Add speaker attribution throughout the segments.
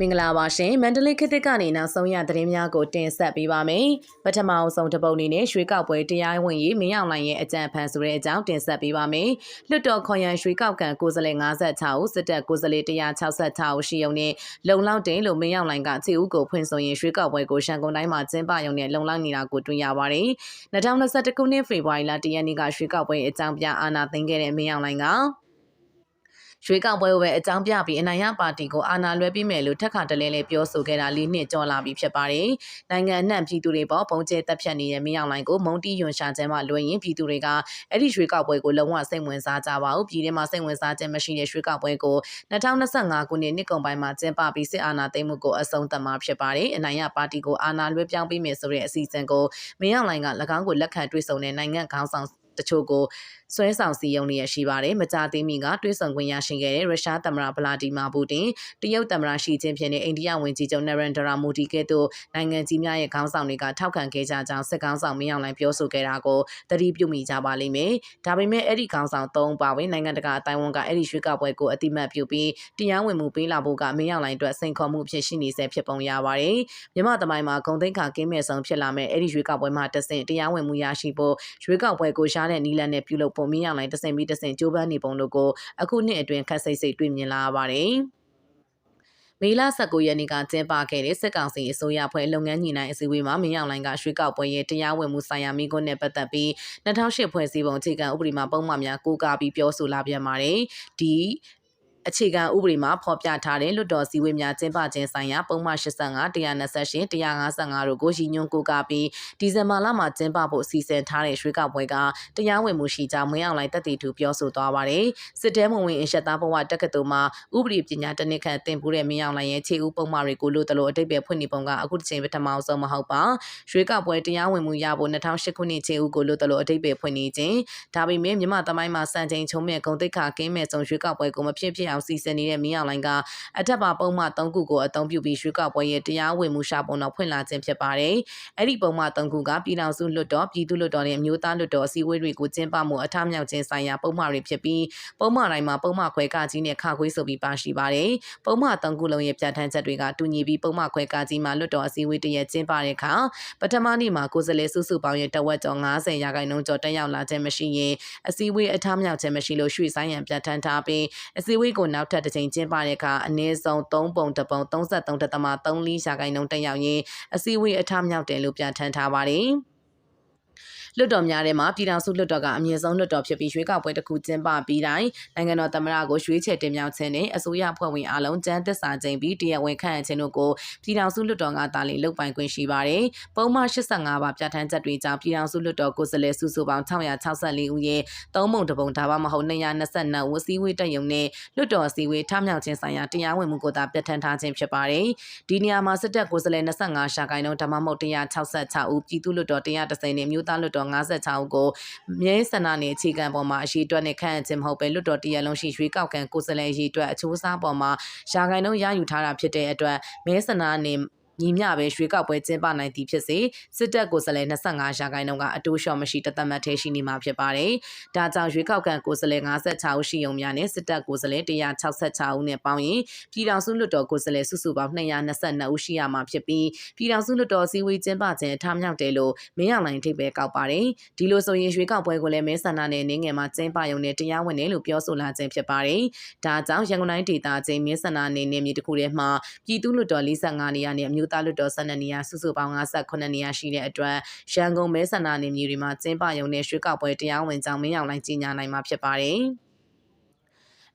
Speaker 1: မင်္ဂလာပါရှင်မန္တလေးခေတ်သစ်ကနေနောက်ဆုံးရသတင်းများကိုတင်ဆက်ပေးပါမယ်ပထမအဆုံးတစ်ပုတ်အနေနဲ့ရွှေကောက်ပွဲတရားဝင်ရေးမင်းအောင်လှိုင်ရဲ့အကြံဖန်ဆိုတဲ့အကြောင်းတင်ဆက်ပေးပါမယ်လွတ်တော်ခွန်ရန်ရွှေကောက်ကန်ကိုယ်စားလှယ်56ဦးစစ်တပ်ကိုယ်စားလှယ်166ဦးရှိုံနဲ့လုံလောက်တင်လို့မင်းအောင်လှိုင်ကခြေဦးကိုဖွင့်ဆိုရင်ရွှေကောက်ပွဲကိုရှန်ကုန်တိုင်းမှာကျင်းပရုံနဲ့လုံလောက်နေတာကိုတွေ့ရပါတယ်2021ခုနှစ်ဖေဖော်ဝါရီလ10ရက်နေ့ကရွှေကောက်ပွဲအကြောင်းပြအာဏာသိမ်းခဲ့တဲ့မင်းအောင်လှိုင်က ရွေးကောက်ပွဲကိုပဲအကြောင်းပြပြီးအနိုင်ရပါတီကိုအာဏာလွှဲပြီးမယ်လို့ထက်ခါတလဲလဲပြောဆိုခဲ့တာလေးနှစ်ကျော်လာပြီဖြစ်ပါတယ်။နိုင်ငံအနှံ့ပြည်သူတွေပေါ်ပုံကျဲတက်ဖြတ်နေတဲ့မင်းအောင်လှိုင်ကိုမုံတီယွန်ရှာခြင်းမှလွှဲရင်ပြည်သူတွေကအဲ့ဒီရွေးကောက်ပွဲကိုလုံးဝစိတ်ဝင်စားကြပါဘူး။ပြည်ထဲမှာစိတ်ဝင်စားခြင်းမရှိတဲ့ရွေးကောက်ပွဲကို2025ခုနှစ်နှစ်ကုန်ပိုင်းမှာကျင်းပပြီးစစ်အာဏာသိမ်းမှုကိုအဆုံးသတ်မှာဖြစ်ပါတယ်။အနိုင်ရပါတီကိုအာဏာလွှဲပြောင်းပေးမယ်ဆိုတဲ့အစီအစဉ်ကိုမင်းအောင်လှိုင်က၎င်းကိုလက်ခံတွေ့ဆုံတဲ့နိုင်ငံခေါင်းဆောင် တချို့ကိုဆွဲဆောင်စည်းရုံးနေရရှိပါတယ်မကြာသေးမီကတွဲဆောင်ခွင့်ရရှိခဲ့တဲ့ရုရှားသမ္မတဗလာဒီမာပူတင်တရုတ်သမ္မတရှီကျင်းဖြစ်တဲ့အိန္ဒိယဝန်ကြီးချုပ်နရန်ဒရာမိုဒီကဲ့သို့နိုင်ငံကြီးများရဲ့ခေါင်းဆောင်တွေကထောက်ခံခဲ့ကြကြောင်းစစ်ခေါင်းဆောင်မင်းအောင်လှိုင်ပြောဆိုခဲ့တာကိုသတိပြုမိကြပါလိမ့်မယ်ဒါပေမဲ့အဲ့ဒီခေါင်းဆောင်၃ပါဝင်နိုင်ငံတကာအတိုင်းဝန်ကအဲ့ဒီရွှေ့ကောက်ပွဲကိုအတိမတ်ပြုပြီးတရားဝင်မှုပေးလာဖို့ကမင်းအောင်လှိုင်အတွက်စိန်ခေါ်မှုဖြစ်ရှိနေဆဲဖြစ်ပုံရပါတယ်မြန်မာတမိုင်းမှာဂုံသိန်းခါကင်းမဲ့ဆုံးဖြစ်လာမဲ့အဲ့ဒီရွှေ့ကောက်ပွဲမှာတဆင့်တရားဝင်မှုရရှိဖို့ရွှေ့ကောက်ပွဲကိုရှားတဲ့နီလန်နဲ့ပြုလုပ်ပုံမင်းအောင်လှိုင်တဆင့်ပြီးတဆင့်ကြိုးပမ်းနေပုံတို့ကိုအခုနှစ်အတွင်းခက်စိတ်စိတ်တွေ့မြင်လာရပါတယ်။မေလ19ရက်နေ့ကကျင်းပခဲ့တဲ့စစ်ကောင်စီအစိုးရဖွဲ့လုပ်ငန်းညှိနှိုင်းအစည်းအဝေးမှာမင်းအောင်လှိုင်ကရွှေကောက်ပွဲရဲ့တရားဝင်မှုဆိုင်ရာမိကွန်းနဲ့ပတ်သက်ပြီး2008ဖွဲ့စည်းပုံအခြေခံဥပဒေမှာပုံမှန်များကိုးကားပြီးပြောဆိုလာပြန်ပါတယ်။ဒီ အခြေခံဥပဒေမှာဖော်ပြထားတဲ့လွတ်တော်စည်းဝေးများကျင်းပခြင်းဆိုင်ရာပုံမှန်85 128 155တို့ကိုရည်ညွှန်းကိုကပြီးဒီဇင်ဘာလမှာကျင်းပဖို့စီစဉ်ထားတဲ့ရွှေကောက်ပွဲကတရားဝင်မှုရှိကြောင်းမင်းအောင်လှိုင်တက်တည်သူပြောဆိုသွားပါတယ်စစ်တဲမဝင်အရှက်သားဘဝတက္ကသိုလ်မှာဥပဒေပညာတနစ်ခန့်သင်ပိုးတဲ့မင်းအောင်လှိုင်ရဲ့ခြေဦးပုံမှန်တွေကိုလို့တလို့အတိတ်ပဲဖွင့်နေပုံကအခုတစ်ချိန်ပထမဆုံးမဟုတ်ပါရွှေကောက်ပွဲတရားဝင်မှုရဖို့2008ခုနှစ်ခြေဦးကိုလို့တလို့အတိတ်ပဲဖွင့်နေခြင်းဒါပေမဲ့မြမသမိုင်းမှာစံချိန်ချုံမဲ့ဂုံတိတ်ခကင်းမဲ့ဆုံးရွှေကောက်ပွဲကိုမဖြစ်ဖြစ်အောင်စီစဉ်နေတဲ့မင်းအောင်လှိုင်ကအထက်ပါပုံမှန်၃ခုကိုအသုံးပြုပြီးရွှေကောက်ပွဲရဲ့တရားဝင်မှုရှာပုံတော်ဖွင့်လာခြင်းဖြစ်ပါတယ်။အဲ့ဒီပုံမှန်၃ခုကပြည်ထောင်စုလွတ်တော်ပြည်သူလွတ်တော်နဲ့အမျိုးသားလွတ်တော်အစည်းအဝေးတွေကိုကျင်းပမှုအထမြောက်ခြင်းဆိုင်ရာပုံမှန်တွေဖြစ်ပြီးပုံမှန်တိုင်းမှာပုံမှန်ခွဲကကြီးနဲ့ခခွေးဆိုပြီးပါရှိပါတယ်။ပုံမှန်၃ခုလုံးရဲ့ပြဋ္ဌာန်းချက်တွေကတူညီပြီးပုံမှန်ခွဲကကြီးမှာလွတ်တော်အစည်းအဝေးတရက်ကျင်းပတဲ့အခါပထမနေ့မှာကိုယ်စားလှယ်စုစုပေါင်းရဲ့တဝက်ကျော်90ရာခိုင်နှုန်းကျော်တက်ရောက်လာခြင်းမရှိရင်အစည်းအဝေးအထမြောက်ခြင်းမရှိလို့ရွှေ့ဆိုင်းရန်ပြဋ္ဌာန်းထားပြီးအစည်းအဝေးကိုနောက်ထပ်တစ်ချိန်ကျင်းပတဲ့အခါအနည်းဆုံး3ပုံတပုံ33.34ရာခိုင်နှုန်းတက်ရောက်ရင်အစည်းအဝေးအထမြောက်တယ်လို့ပြဋ္ဌာန်းထားပါတယ်။လွတ်တော်များထဲမှာပြည်ထောင်စုလွတ်တော်ကအမြင့်ဆုံးလွတ်တော်ဖြစ်ပြီးရွေးကောက်ပွဲတစ်ခုကျင်းပပြီးတိုင်းနိုင်ငံတော်သမ္မတကိုရွေးချယ်တင်မြှောက်ခြင်းနဲ့အစိုးရဖွဲ့ဝင်အားလုံးကျန်းသစ္စာကျိန်ပြီးတရားဝင်ခန့်အပ်ခြင်းတို့ကိုပြည်ထောင်စုလွတ်တော်ကတာလီလုတ်ပိုင်ခွင့်ရှိပါတယ်။ပုံမှန်85ပါပြဋ္ဌာန်းချက်တွေကြောင့်ပြည်ထောင်စုလွတ်တော်ကိုယ်စားလှယ်စုစုပေါင်း664ဦးရဲ့သုံးပုံတစ်ပုံဒါမှမဟုတ်222ဦးစီးဝေးတက်ယုံနဲ့လွတ်တော်စီဝေးထမြောက်ခြင်းဆိုင်ရာတရားဝင်မှုကိုသာပြဋ္ဌာန်းထားခြင်းဖြစ်ပါတယ်။ဒီနေရာမှာစစ်တပ်ကိုယ်စားလှယ်25ရှာကိုင်နှုန်းဒါမှမဟုတ်166ဦးပြည်သူ့လွတ်တော်130နဲ့မြို့သားလွတ်တော်တော်56ဦးကိုမြဲဆန္ဒနယ်အခြေခံပေါ်မှာအရှိအတွက်နဲ့ခန့်အပ်ခြင်းမဟုတ်ပဲလွတ်တော်တရလုံးရှိရွေးကောက်ခံကိုယ်စားလှယ်အရေးအတွက်အချိုးစားပေါ်မှာရာဂိုင်နှုန်းရယူထားတာဖြစ်တဲ့အတွက်မဲဆန္ဒနယ် ညီမျှပဲရွှေကောက်ပွဲကျင်းပနိုင်သည်ဖြစ်စေစစ်တပ်ကိုယ်စားလှယ်25ရာခိုင်နှုန်းကအတိုးလျှော့မရှိတသက်မှတ်ထဲရှိနေမှာဖြစ်ပါတယ်။ဒါကြောင့်ရွေးကောက်ခံကိုယ်စားလှယ်56ဦးရှိုံများနဲ့စစ်တပ်ကိုယ်စားလှယ်166ဦးနဲ့ပေါင်းရင်ပြည်ထောင်စုလွှတ်တော်ကိုယ်စားလှယ်စုစုပေါင်း222ဦးရှိရမှာဖြစ်ပြီးပြည်ထောင်စုလွှတ်တော်စည်းဝေးကျင်းပခြင်းအထမြောက်တယ်လို့မင်းအောင်လှိုင်ထိပ်ပဲကောက်ပါတယ်။ဒီလိုဆိုရင်ရွေးကောက်ပွဲကိုလည်းမဲဆန္ဒနယ်နေငယ်မှာကျင်းပရုံနဲ့တရားဝင်တယ်လို့ပြောဆိုလာခြင်းဖြစ်ပါတယ်။ဒါကြောင့်ရန်ကုန်တိုင်းဒေသချင်းမဲဆန္ဒနယ်နေမြေတစ်ခုထဲမှာပြည်သူ့လွှတ်တော်45နေရာနဲ့အမျိုးသားလွှတ်တော်12နေရာစုစုပေါင်း58နေရာရှိတဲ့အတွက်ရန်ကုန်မဲဆန္ဒနယ်မြေတွေမှာကျင်းပရုံနဲ့ရွှေကောက်ပွဲတရားဝင်ကြောင်းမင်းအောင်လိုင်းကြီးညာနိုင်မှာဖြစ်ပါတယ်။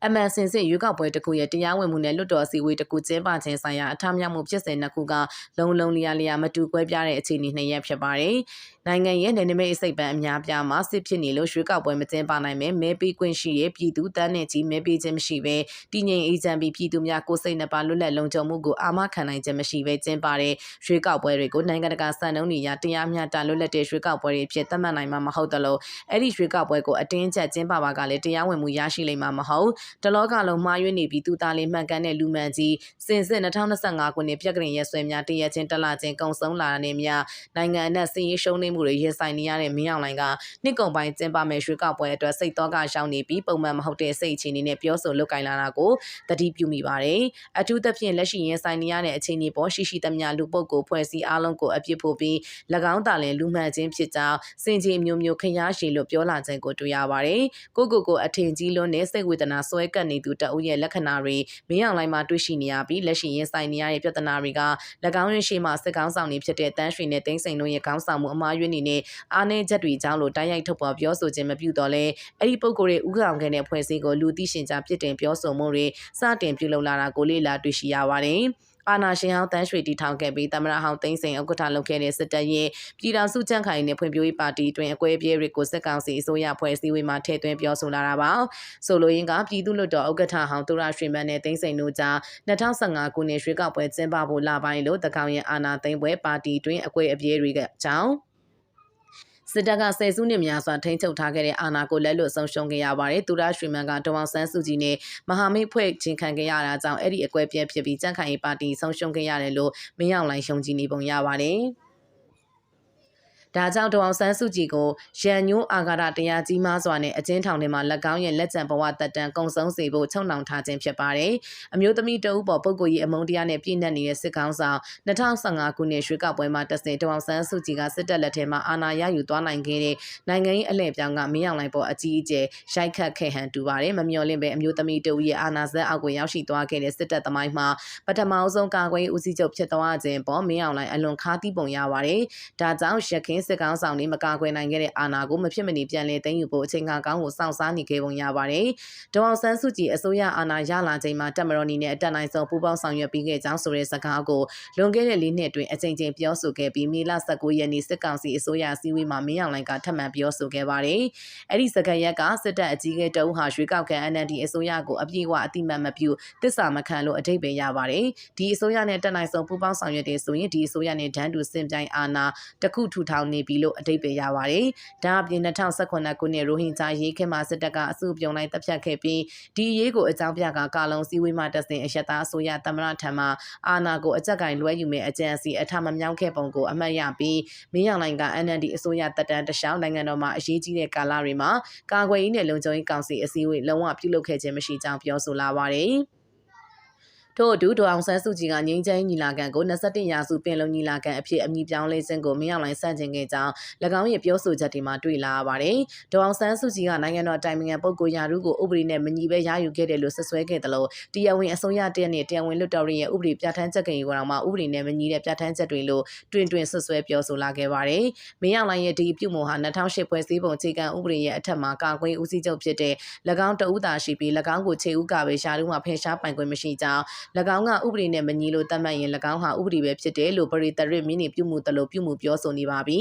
Speaker 1: အမှန်စင်စစ်ရွေးကောက်ပွဲတစ်ခုရဲ့တရားဝင်မှုနဲ့လွတ်တော်စီဝေးတစ်ခုကျင်းပခြင်းဆိုင်ရာအထမြောက်မှုဖြစ်စဉ်နှစ်ခုကလုံလုံလျာလျာမတူကွဲပြားတဲ့အခြေအနေနှစ်ရပ်ဖြစ်ပါတယ်။နိုင်ငံရဲ့နယ်နိမိတ်အစိပ်ပံအများပြားမှာစစ်ဖြစ်နေလို့ရွေးကောက်ပွဲမကျင်းပနိုင်ပဲမဲပေးခွင့်ရှိတဲ့ပြည်သူတန်းနဲ့ကြီးမဲပေးခြင်းမရှိပဲတည်ငြိမ်အေးချမ်းပြီးပြည်သူများကိုယ်စိတ်နှပါလွတ်လပ်လုံခြုံမှုကိုအာမခံနိုင်ခြင်းမရှိပဲကျင်းပတဲ့ရွေးကောက်ပွဲတွေကိုနိုင်ငံတကာစံနှုန်းတွေအရတရားမျှတလွတ်လပ်တဲ့ရွေးကောက်ပွဲတွေဖြစ်သတ်မှတ်နိုင်မှာမဟုတ်သလိုအဲ့ဒီရွေးကောက်ပွဲကိုအတင်းကျပ်ကျင်းပပါကလည်းတရားဝင်မှုရရှိလိမ့်မှာမဟုတ်တလောကလုံးမှားယွင်းနေပြီးသူသားလေးမှန်ကန်တဲ့လူမှန်ကြီးစင်စစ်2025ခုနှစ်ပြက်ကရင်ရက်ဆွဲများတရက်ချင်းတက်လာချင်းကုံဆုံးလာတဲ့မြနိုင်ငံအနှံ့စည်ရေးရှုံးနေမှုတွေရင်ဆိုင်နေရတဲ့မင်းအောင်လှိုင်ကနှစ်ကုန်ပိုင်းကျင်းပမဲ့ရွှေကောက်ပွဲအတွက်စိတ်တော့ကရှောင်းနေပြီးပုံမှန်မဟုတ်တဲ့စိတ်အခြေအနေနဲ့ပြောဆိုလုပ်ကင်လာတာကိုတတိပြုမိပါတယ်အထူးသဖြင့်လက်ရှိရင်ဆိုင်နေရတဲ့အခြေအနေပေါ်ရှိရှိသမျှလူပုဂ္ဂိုလ်ဖွဲ့စည်းအားလုံးကိုအပြစ်ဖို့ပြီး၎င်းသာလင်လူမှန်ချင်းဖြစ်ကြောင်းစင်ကြီးမျိုးမျိုးခရရှိလို့ပြောလာခြင်းကိုတွေ့ရပါတယ်ကိုကိုကိုအထင်ကြီးလွန်းတဲ့စိတ်ဝေဒနာဆွဲကပ်နေသူတအုပ်ရဲ့လက္ခဏာတွေမင်းအောင်လိုင်းမှာတွေ့ရှိနေရပြီးလက်ရှိရင်ဆိုင်နေရတဲ့ပြဿနာတွေက၎င်းရဲ့ရှေ့မှာစစ်ကောင်းဆောင်တွေဖြစ်တဲ့တန်းရွှေနဲ့တင်းစိန်တို့ရဲ့ကောင်းဆောင်မှုအမှားယွင်းနေနဲ့အားနည်းချက်တွေကြောင့်လို့တိုက်ရိုက်ထုတ်ပေါ်ပြောဆိုခြင်းမပြုတော့လဲအဲ့ဒီပုံကိုယ်ရဲ့ဥက္ကအောင်ခဲ့တဲ့ဖွဲ့စည်းကိုလူသိရှင်ကြားပြစ်တင်ပြောဆိုမှုတွေစတင်ပြုလုပ်လာတာကိုလေ့လာတွေ့ရှိရပါတယ် အာနာရှင်ဟောင်းတန်းရွှေတီထောင်ခဲ့ပြီးသမရဟောင်းသိန်းစိန်ဥက္ကဋ္ဌလုပ်ခဲ့တဲ့စစ်တပ်ရဲ့ပြည်ထောင်စုကြံ့ခိုင်တဲ့ဖွံ့ဖြိုးရေးပါတီတွင်အကွဲပြေးတွေကိုစစ်ကောင်စီအစိုးရဖွဲ့စည်းဝေးမှာထည့်သွင်းပြောဆိုလာတာပါဆိုလိုရင်းကပြည်သူ့လွှတ်တော်ဥက္ကဋ္ဌဟောင်းသူရရွှေမန်းနဲ့သိန်းစိန်တို့ကြား2015ခုနှစ်ရွေးကောက်ပွဲကျင်းပဖို့လာပိုင်းလို့တကောင်ရဲ့အာနာသိန်းပွဲပါတီတွင်အကွဲအပြေးတွေကကြောင်း စစ်တပ်ကဆယ်စုနှစ်များစွာထိန်းချုပ်ထားခဲ့တဲ့အာဏာကိုလက်လွတ်ဆုံးရှုံးခဲ့ရပါတယ်။သူရရွှေမန်းကဒေါအောင်ဆန်းစုကြည်နဲ့မဟာမိတ်ဖွဲ့ချင်းခံခဲ့ရတာကြောင့်အဲ့ဒီအကွဲပြဲဖြစ်ပြီးကြန့်ခိုင်ရေးပါတီဆုံးရှုံးခဲ့ရတယ်လို့မင်းအောင်လှိုင်ရှုံကြည်နေပုံရပါတယ်။ ဒါကြောင့်ဒေါအောင်ဆန်းစုကြည်ကိုရန်ညိုးအာဃာတတရားကြီးမားစွာနဲ့အကျဉ်းထောင်ထဲမှာလက်ကောင်းရဲ့လက်ကျန်ဘဝတက်တန်ကုံဆုံးစေဖို့ချုံနှောင်ထားခြင်းဖြစ်ပါတယ်။အမျိုးသမီးတဦးပေါ်ပုဂ္ဂိုလ်ရေးအမုန်းတရားနဲ့ပြည့်နှက်နေတဲ့စစ်ကောင်ဆောင်2015ခုနှစ်ရွေးကောက်ပွဲမှာတက်စဉ်ဒေါအောင်ဆန်းစုကြည်ကစစ်တပ်လက်ထဲမှာအာဏာရယူသွားနိုင်ခဲ့တဲ့နိုင်ငံရေးအလှည့်ပြောင်းကမင်းအောင်လှိုင်ပေါ်အကြီးအကျယ်ရိုက်ခတ်ခဲ့ဟန်တူပါတယ်။မမျှော်လင့်ပဲအမျိုးသမီးတဦးရဲ့အာဏာစက်အောက်ကိုရောက်ရှိသွားခဲ့တဲ့စစ်တပ်သမိုင်းမှာပထမအဆုံးကာကွယ်ဦးစီးချုပ်ဖြစ်သွားခြင်းပေါ်မင်းအောင်လှိုင်အလွန်ခါးသီးပုံရပါတယ်။ဒါကြောင့်ရခင်စစ်ကောင်ဆောင်တွေမကာကွယ်နိုင်ခဲ့တဲ့အာဏာကိုမဖြစ်မနေပြန်လည်သိမ်းယူဖို့အချိန်ကာကောင်းကိုစောင့်စားနေခဲ့ပုံရပါတယ်။ဒေါအောင်ဆန်းစုကြည်အစိုးရအာဏာရလာချိန်မှာတက်မတော်နီနဲ့အတက်နိုင်ဆုံးပူးပေါင်းဆောင်ရွက်ပြီးခဲ့ကြောင်းဆိုတဲ့စကားကိုလွန်ခဲ့တဲ့လေးနှစ်အတွင်းအချိန်ချင်းပြောဆိုခဲ့ပြီးမေလ19ရက်နေ့စစ်ကောင်စီအစိုးရစည်းဝေးမှာမင်းအောင်လှိုင်ကထပ်မံပြောဆိုခဲ့ပါတယ်။အဲ့ဒီစကားရက်ကစစ်တပ်အကြီးအကဲတအုပ်ဟာရွေးကောက်ခံ NLD အစိုးရကိုအပြည့်အဝအတိမတ်မပြုတစ္ဆာမခံလို့အတိတ်ပဲရပါတယ်။ဒီအစိုးရနဲ့တက်နိုင်ဆုံးပူးပေါင်းဆောင်ရွက်တဲ့ဆိုရင်ဒီအစိုးရနဲ့ဒန်းတူစင်ပြိုင်အာဏာတခုထူထောင်နေပြီလို့အတိတ်ပဲရပါတယ်။ဒါအပြင်2018ခုနှစ်ရိုဟင်ဂျာရေးခင်မှာစစ်တပ်ကအစုပြုံလိုက်တပ်ဖြတ်ခဲ့ပြီးဒီအရေးကိုအကြောင်းပြကကာလုံစည်းဝေးမှတက်စဉ်အယက်သားအစိုးရသမ္မတထံမှအာဏာကိုအကြက်ကင်လွှဲယူမဲ့အကြံစီအထမမြောင်းခဲ့ပုံကိုအမှတ်ရပြီးမင်းအောင်လှိုင်က NLD အစိုးရတပ်တန်းတခြားနိုင်ငံတော်မှာအရေးကြီးတဲ့ကာလတွေမှာကာကွယ်ရေးနဲ့လုံခြုံရေးကောင်စီအစည်းအဝေးလုံးဝပြုလုပ်ခဲ့ခြင်းမရှိကြောင်းပြောဆိုလာပါတယ်။ ထို့အတူဒေါအောင်ဆန်းစုကြည်ကငင်းချမ်းညီလာခံကို21ရာစုပင်လုံညီလာခံအဖြစ်အမည်ပြောင်းလဲခြင်းကိုမင်းအောင်လှိုင်စန့်ကျင်ခဲ့ကြောင်း၎င်းရဲ့ပြောဆိုချက်တွေမှာတွေ့လာရပါတယ်။ဒေါအောင်ဆန်းစုကြည်ကနိုင်ငံတော်တိုင်ပင်ခံပုဂ္ဂိုလ်ရာထူးကိုဥပဒေနဲ့မညီဘဲရယူခဲ့တယ်လို့ဆွဆွဲခဲ့တယ်လို့တရားဝင်အစိုးရတရက်နဲ့တရားဝင်လွှတ်တော်ရဲ့ဥပဒေပြဋ္ဌာန်းချက်ကြီးကိုတော့မှဥပဒေနဲ့မညီတဲ့ပြဋ္ဌာန်းချက်တွေလို့တွင်တွင်ဆွဆွဲပြောဆိုလာခဲ့ပါတယ်။မင်းအောင်လှိုင်ရဲ့ဒီပြုမှုဟာ2008ဖွဲ့စည်းပုံအခြေခံဥပဒေရဲ့အထက်မှာကာကွယ်ဦးစီးချုပ်ဖြစ်တဲ့၎င်းတဦးသာရှိပြီး၎င်းကိုခြေဥကပဲရှားတူးမှာဖယ်ရှားပိုင်ခွင့်မရှိကြောင်း၎င်းကဥပဒေနဲ့မညီလို့တတ်မှတ်ရင်၎င်းဟာဥပဒေပဲဖြစ်တယ်လို့ပရိသရစ်မင်းနေပြုမှုတလို့ပြုမှုပြောဆိုနေပါပြီ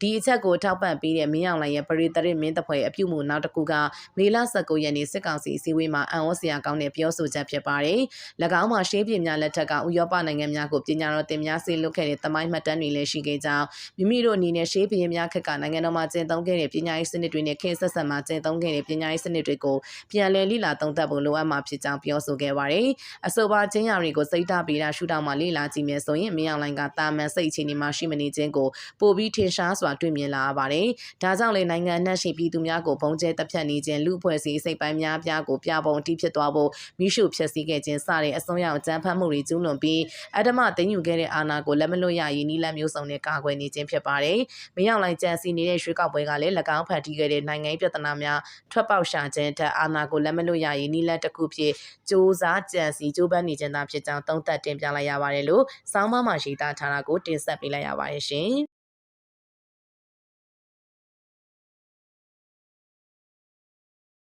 Speaker 1: ဒီအချက်ကိုထောက်ပံ့ပေးတဲ့မင်းအောင်လှိုင်ရဲ့ပရိသရစ်မင်းတဖွဲ့အပြုမှုနောက်တစ်ခုကမေလ19ရက်နေ့စစ်ကောင်စီအစည်းအဝေးမှာအံ့ဩစရာကောင်းတဲ့ပြောဆိုချက်ဖြစ်ပါတယ်၎င်းမှာရှေးပြည်များလက်ထက်ကဥရောပနိုင်ငံများကိုပညာတော်တင်များစေလွတ်ခဲ့တဲ့တမိုင်းမှတ်တမ်းတွေလည်းရှိခဲ့ကြောင်းမိမိတို့အနေနဲ့ရှေးပြည်များခက်ကနိုင်ငံတော်မှာကျင့်သုံးခဲ့တဲ့ပညာရေးစနစ်တွေနဲ့ခေတ်ဆက်ဆက်မှာကျင့်သုံးခဲ့တဲ့ပညာရေးစနစ်တွေကိုပြန်လည်လိလာသုံးသပ်ဖို့လိုအပ်မှာဖြစ်ကြောင်းပြောဆိုခဲ့ပါတယ်အဆိုပါချင်းရာတွေကိုစိတ်ဓာတ်ပေးတာရှုထောင့်မှာလေ့လာကြည့်မယ်ဆိုရင်မင်းအောင်လှိုင်ကတာမန်စိတ်အခြေအနေမှာရှိမနေခြင်းကိုပိုပြီးထင်ရှားစွာတွေ့မြင်လာရပါတယ်။ဒါကြောင့်လေနိုင်ငံနှံ့ရှိပြည်သူများကိုဘုံကျဲတပ်ဖြတ်နေခြင်းလူအဖွဲ့အစည်းစိတ်ပိုင်းများပြားကိုပြပုံအတိဖြစ်သွားဖို့မိရှုဖြစ်စည်းခဲ့ခြင်းစတဲ့အစွန်းရောက်ကြမ်းဖက်မှုတွေကျူးလွန်ပြီးအဓမ္မသိမ်းယူခဲ့တဲ့အာဏာကိုလက်မလွတ်ရရင်နီလန်မျိုးစုံနဲ့ကာကွယ်နေခြင်းဖြစ်ပါတယ်။မင်းအောင်လှိုင်ကြံစီနေတဲ့ရွှေကောက်ပွဲကလည်း၎င်းဖန်တီးခဲ့တဲ့နိုင်ငံရေးပြဿနာများထွက်ပေါက်ရှာခြင်းထက်အာဏာကိုလက်မလွတ်ရရင်နီလန်တစ်ခုဖြစ်စ조사ကြံစီကြိုးပမ်းနေခြင်းသာဖြစ်ကြောင်းသုံးသပ်တင်ပြလိုက်ရပါတယ်လို့ဆောင်းပါးမှာရေးသားထားတာကိုတင်ဆက်ပေးလိုက်ရပါတယ်ရှင်။